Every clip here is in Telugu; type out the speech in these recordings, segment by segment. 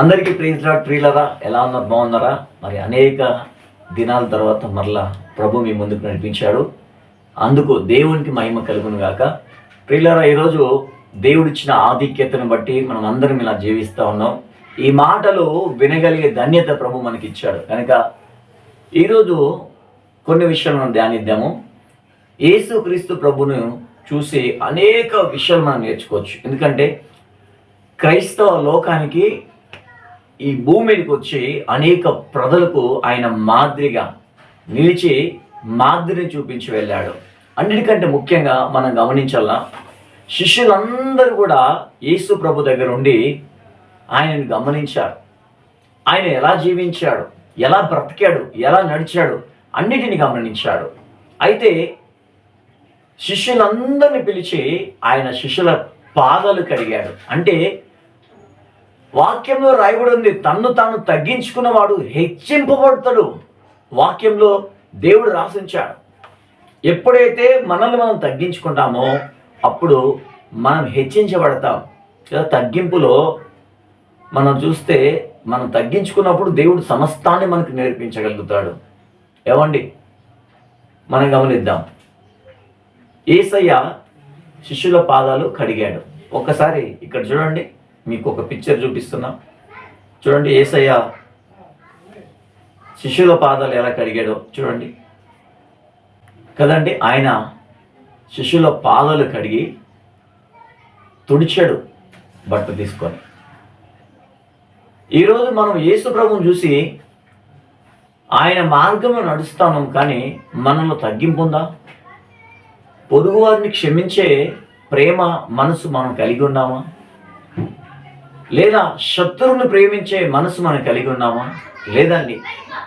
అందరికీ ప్రేజ్ లాడ్ ప్రియులరా ఎలా ఉన్నారు? బాగున్నారా? మరి అనేక దినాల తర్వాత మరలా ప్రభు మీ ముందుకు నడిపించాడు. అందుకు దేవునికి మహిమ కలుగును గాక. ప్రియులరా ఈరోజు దేవుడిచ్చిన ఆధిక్యతను బట్టి మనం అందరం ఇలా జీవిస్తూ ఉన్నాం. ఈ మాటలు వినగలిగే ధన్యత ప్రభు మనకి ఇచ్చాడు కనుక ఈరోజు కొన్ని విషయాలు మనం ధ్యానిద్దాము. యేసు క్రీస్తు ప్రభును చూసి అనేక విషయాలు మనం నేర్చుకోవచ్చు. ఎందుకంటే క్రైస్తవ లోకానికి ఈ భూమి మీదకి వచ్చి అనేక ప్రజలకు ఆయన మాదిరిగా నిలిచి మాదిరిని చూపించి వెళ్ళాడు. అన్నిటికంటే ముఖ్యంగా మనం గమనించాలా శిష్యులందరూ కూడా యేసు ప్రభు దగ్గర ఉండి ఆయనను గమనించారు. ఆయన ఎలా జీవించాడు ఎలా బ్రతికాడు ఎలా నడిచాడు అన్నిటిని గమనించాడు. అయితే శిష్యులందరిని పిలిచి ఆయన శిష్యుల పాదాలు కడిగాడు. అంటే వాక్యంలో రాయబడి ఉంది తన్ను తాను తగ్గించుకున్నవాడు హెచ్చింపబడతాడు. వాక్యంలో దేవుడు రాసించాడు. ఎప్పుడైతే మనల్ని మనం తగ్గించుకుంటామో అప్పుడు మనం హెచ్చించబడతాం. లేదా తగ్గింపులో మనం చూస్తే మనం తగ్గించుకున్నప్పుడు దేవుడు సమస్తాన్ని మనకు నేర్పించగలుగుతాడు. ఏమండి? మనం గమనిద్దాం. ఏసయ్య శిష్యుల పాదాలు కడిగాడు. ఒక్కసారి ఇక్కడ చూడండి. మీకు ఒక పిక్చర్ చూపిస్తున్నా. చూడండి ఏసయ్య శిష్యుల పాదాలు ఎలా కడిగాడో చూడండి. కదండి ఆయన శిష్యుల పాదాలు కడిగి తుడిచాడు బట్ట తీసుకొని. ఈరోజు మనం యేసు ప్రభుని చూసి ఆయన మార్గంలో నడుస్తాం కానీ మనలో తగ్గింపు ఉందా? పొరుగువారిని క్షమించే ప్రేమ మనసు మనం కలిగి ఉన్నామా? లేదా శత్రువును ప్రేమించే మనసు మనం కలిగి ఉన్నామా? లేదండి.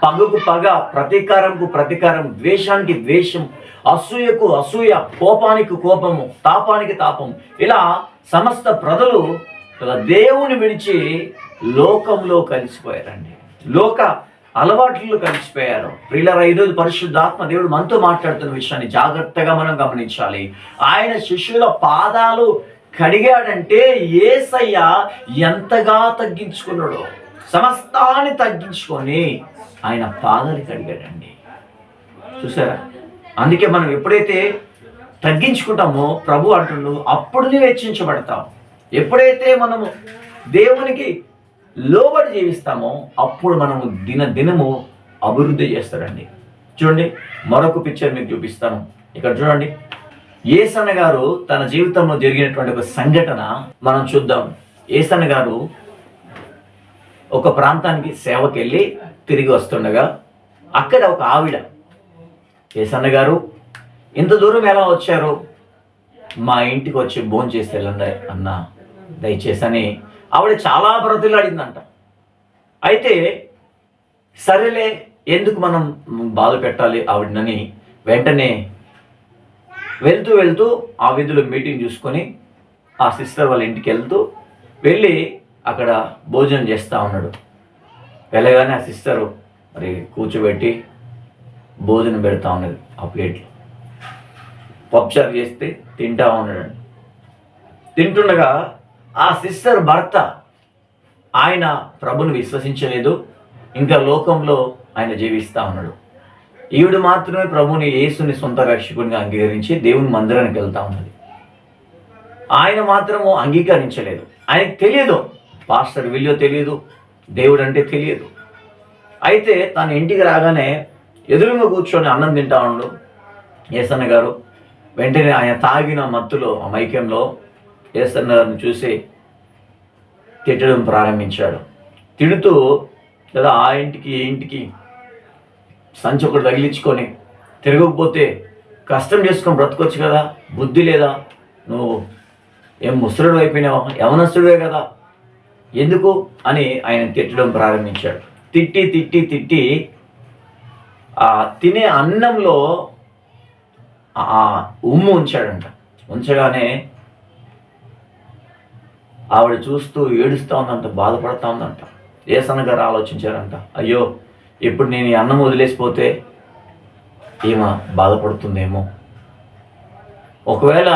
పగకు పగ ప్రతీకారంకు ప్రతీకారం ద్వేషానికి ద్వేషం అసూయకు అసూయ కోపానికి కోపము తాపానికి తాపం. ఇలా సమస్త ప్రజలు దేవుని విడిచి లోకంలో కలిసిపోయారండి. లోక అలవాట్లు కలిసిపోయారు. ప్రియులర ఈరోజు పరిశుద్ధాత్మ దేవుడు మనతో మాట్లాడుతున్న విషయాన్ని జాగ్రత్తగా మనం గమనించాలి. ఆయన శిష్యుల పాదాలు కడిగాడంటే ఏసయ్య ఎంతగా తగ్గించుకున్నాడో సమస్తాన్ని తగ్గించుకొని ఆయన పాదాలు కడిగాడండి. చూసారా? అందుకే మనం ఎప్పుడైతే తగ్గించుకుంటామో ప్రభు అంటుండు అప్పుడు నువ్వు హెచ్చించబడతావు ఎప్పుడైతే మనము దేవునికి లోబడి జీవిస్తామో అప్పుడు మనము దిన దినము అభివృద్ధి చేస్తాడండి. చూడండి మరొక పిక్చర్ మీకు చూపిస్తాను. ఇక్కడ చూడండి. ఏసన్న గారు తన జీవితంలో జరిగినటువంటి ఒక సంఘటన మనం చూద్దాం. ఏసన్న గారు ఒక ప్రాంతానికి సేవకి వెళ్ళి తిరిగి వస్తుండగా అక్కడ ఒక ఆవిడ ఏసన్న గారు ఇంత దూరం ఎలా వచ్చారు? మా ఇంటికి వచ్చి భోజనం చేసి వెళ్ళండి అన్న దయచేసి అని ఆవిడ చాలా బ్రతిలాడిందంట అయితే సరేలే ఎందుకు మనం బాధ పెట్టాలి ఆవిడనని వెంటనే వెళ్తూ వెళ్తూ ఆ వీధిలో మీటింగ్ చూసుకొని ఆ సిస్టర్ వాళ్ళ ఇంటికి వెళ్తూ వెళ్ళి అక్కడ భోజనం చేస్తూ ఉన్నాడు. వెళ్ళగానే ఆ సిస్టరు మరి కూర్చోబెట్టి భోజనం పెడతా ఉన్నది ఆ ప్లేట్లో. పప్చారు చేస్తే తింటా ఉన్నాడు. తింటుండగా ఆ సిస్టర్ భర్త ఆయన ప్రభుని విశ్వసించలేదు. ఇంకా లోకంలో ఆయన జీవిస్తూ ఉన్నాడు. ఈవిడ మాత్రమే ప్రభుని యేసుని సొంత రక్షకునిగా అంగీకరించి దేవుని మందిరానికి వెళ్తా ఉన్నది. ఆయన మాత్రము అంగీకరించలేదు. ఆయనకు తెలియదు. పాస్టర్ విలువ తెలియదు. దేవుడు అంటే తెలియదు. అయితే తన ఇంటికి రాగానే ఎదురుగా కూర్చొని అన్నం తింటా ఉండు. ఏసన్న గారు వెంటనే ఆయన తాగిన మత్తులో ఆ మైక్యంలో ఏసన్న గారిని చూసి తిట్టడం ప్రారంభించాడు. తిడుతూ లేదా ఆ ఇంటికి ఈ ఇంటికి సంచి ఒకటి తగిలించుకొని తిరగకపోతే కష్టం చేసుకొని బ్రతకొచ్చు కదా బుద్ధి లేదా? నువ్వు ఏం ముసలుడు అయిపోయినావా? యవనస్తుడే కదా. ఎందుకు? అని ఆయన తిట్టడం ప్రారంభించాడు. తిట్టి తిట్టి తిట్టి ఆ తినే అన్నంలో ఆ ఉమ్ము ఉంచాడంట. ఉంచగానే ఆవిడ చూస్తూ ఏడుస్తూ ఉందంట బాధపడతా ఉందంట. ఏసన్న గారు ఆలోచించారంట? అయ్యో ఇప్పుడు నేను ఈ అన్నం వదిలేసిపోతే ఈమె బాధపడుతుందేమో? ఒకవేళ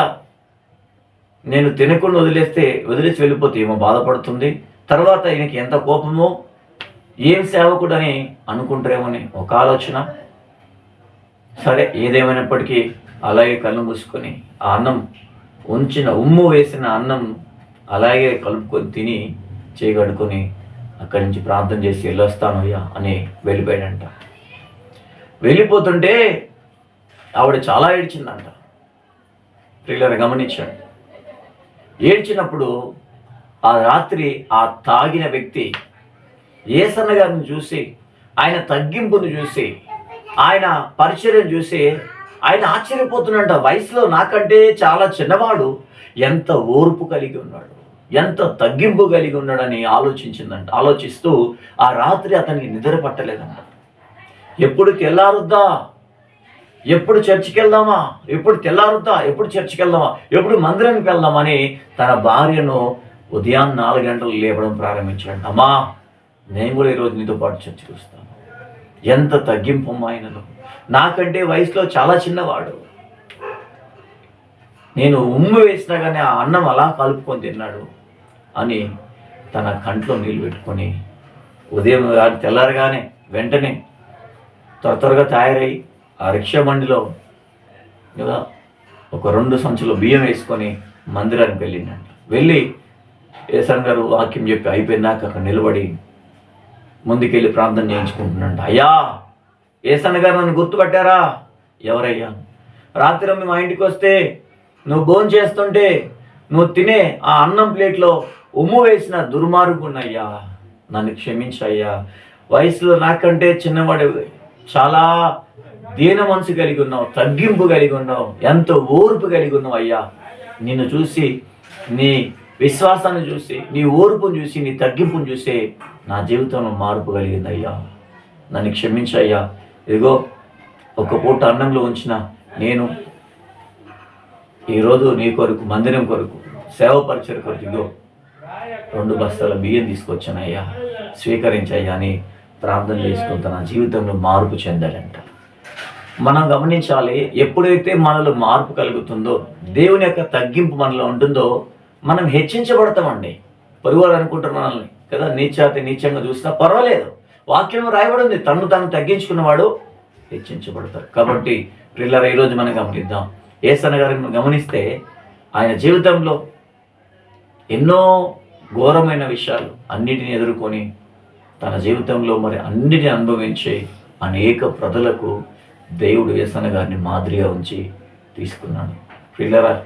నేను తినకుండా వదిలేస్తే వదిలేసి వెళ్ళిపోతే ఈమె బాధపడుతుంది? తర్వాత ఈయనకి ఎంత కోపమో ఏం సేవకుడని అనుకుంటారేమని ఒక ఆలోచన. సరే ఏదేమైనప్పటికీ అలాగే కళ్ళు మూసుకొని ఆ అన్నం ఉంచిన ఉమ్ము వేసిన అన్నం అలాగే కలుపుకొని తిని చేయగడుకొని అక్కడి నుంచి ప్రార్థన చేసి వెళ్ళొస్తాను అయ్యా అని వెళ్ళిపోయాడంట. వెళ్ళిపోతుంటే ఆవిడ చాలా ఏడ్చిందంట. ప్రియులను గమనించాడు. ఏడ్చినప్పుడు ఆ రాత్రి ఆ తాగిన వ్యక్తి ఏసన్న గారిని చూసి ఆయన తగ్గింపును చూసి ఆయన పరిచర్యం చూసి ఆయన ఆశ్చర్యపోతున్నాడు వయసులో నాకంటే చాలా చిన్నవాడు ఎంత ఓర్పు కలిగి ఉన్నాడు. ఎంత తగ్గింపు కలిగి ఉన్నాడని ఆలోచించిందంట ఆలోచిస్తూ ఆ రాత్రి అతనికి నిద్ర పట్టలేదంట. ఎప్పుడు తెల్లారుద్దా? ఎప్పుడు చర్చికి వెళ్దామా ఎప్పుడు తెల్లారుద్దా? ఎప్పుడు చర్చికి వెళ్దామా ఎప్పుడు మందిరానికి వెళ్దామని తన భార్యను ఉదయం నాలుగు గంటలు లేపడం ప్రారంభించాడు అమ్మా నేను కూడా ఈరోజు నీతో పాటు చర్చికి వస్తాను. ఎంత తగ్గింపు ఆయనలో. నాకంటే వయసులో చాలా చిన్నవాడు. నేను ఉమ్ము వేసినా కానీ ఆ అన్నం అలా కలుపుకొని తిన్నాడు. అని తన కంట్లో నీళ్ళు పెట్టుకొని ఉదయం కాదు తెల్లారగానే వెంటనే త్వర త్వరగా తయారై ఆ రిక్షా బండిలో కదా ఒక రెండు సంచులు బియ్యం వేసుకొని మందిరానికి వెళ్ళిందంట. వెళ్ళి ఏసన్ గారు వాక్యం చెప్పి అయిపోయినాక అక్కడ నిలబడి ముందుకెళ్ళి ప్రార్థన చేయించుకుంటున్నాడు అయ్యా ఏసన్న గారు నన్ను గుర్తుపట్టారా? ఎవరయ్యా? రాత్రి మా ఇంటికి వస్తే నువ్వు భోజనం చేస్తుంటే నువ్వు తినే ఆ అన్నం ప్లేట్లో ఉమ్ము వేసిన దుర్మార్గున్నయ్యా నన్ను క్షమించయ్యా. వయసులో నాకంటే చిన్నవాడు చాలా దీన మనసు కలిగి ఉన్నావు తగ్గింపు కలిగి ఉన్నావు ఎంతో ఓర్పు కలిగి ఉన్నావు అయ్యా. నిన్ను చూసి నీ విశ్వాసాన్ని చూసి నీ ఓర్పును చూసి నీ తగ్గింపును చూసి నా జీవితంలో మార్పు కలిగింది అయ్యా నన్ను క్షమించయ్యా. ఇదిగో ఒక పూట అన్నంలో ఉంచిన నేను ఈరోజు నీ కొరకు మందిరం కొరకు సేవ పరిచయ కొరకు ఇదిగో. రెండు బస్తాల బియ్యం తీసుకొచ్చానయ్యా. స్వీకరించయ్యా అని ప్రార్థన చేసుకుని తన జీవితంలో మార్పు చెందాడంట. మనం గమనించాలి ఎప్పుడైతే మనలో మార్పు కలుగుతుందో దేవుని యొక్క తగ్గింపు మనలో ఉంటుందో మనం హెచ్చించబడతామండి. పొరుగువారు అనుకుంటారు మనల్ని కదా? నీచాతి నీచంగా చూసినా పర్వాలేదు. వాక్యం రాయబడింది తను తను తగ్గించుకున్నవాడు హెచ్చించబడతారు కాబట్టి పిల్లల ఈరోజు మనం గమనిద్దాం. ఏసన గారిని గమనిస్తే ఆయన జీవితంలో ఎన్నో ఘోరమైన విషయాలు అన్నిటిని ఎదుర్కొని తన జీవితంలో మరి అన్నిటిని అనుభవించి అనేక ప్రజలకు దేవుడు ఏసన్న గారిని మాదిరిగా ఉంచి తీసుకున్నాడు. పిల్లరా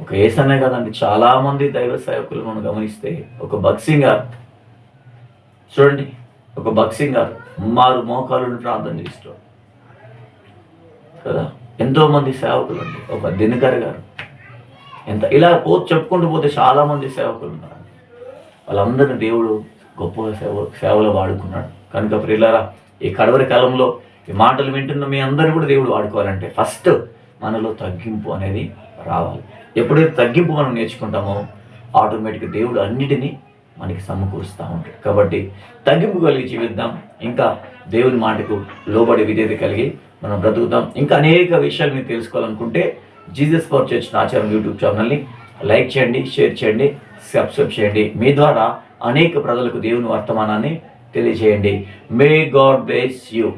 ఒక ఏసన్న కదండి చాలామంది దైవ సేవకులు మనం గమనిస్తే ఒక బక్సింగ్ గారు చూడండి ఒక బక్సింగ్ గారు మారు మోకాలను ప్రార్థన చేస్తాడు కదా ఎంతో మంది సేవకులు అండి. ఒక దినకర్ గారు. ఎంత ఇలా పో చెప్పుకుంటూ పోతే చాలామంది సేవకులు ఉన్నారు. వాళ్ళందరినీ దేవుడు గొప్ప సేవ సేవలో వాడుకున్నాడు. కనుక ప్రియులారా ఈ కడవరి కాలంలో ఈ మాటలు వింటున్న మీ అందరిని కూడా దేవుడు వాడుకోవాలంటే ఫస్ట్ మనలో తగ్గింపు అనేది రావాలి. ఎప్పుడైతే తగ్గింపు మనం నేర్చుకుంటామో ఆటోమేటిక్గా దేవుడు అన్నిటినీ మనకి సమకూరుస్తూ ఉంటాడు. కాబట్టి తగ్గింపు కలిగి జీవిద్దాం. ఇంకా దేవుని మాటకు లోబడి విధేత కలిగి మనం బ్రతుకుతాం ఇంకా అనేక విషయాలు మీరు తెలుసుకోవాలనుకుంటే జీసస్ ఫర్ చర్చ్ ఆచారం యూట్యూబ్ ఛానల్ని లైక్ చేయండి షేర్ చేయండి. సబ్స్క్రైబ్ చేయండి. మీ ద్వారా అనేక ప్రజలకు దేవుని వర్తమానాన్ని తెలియజేయండి. May God bless you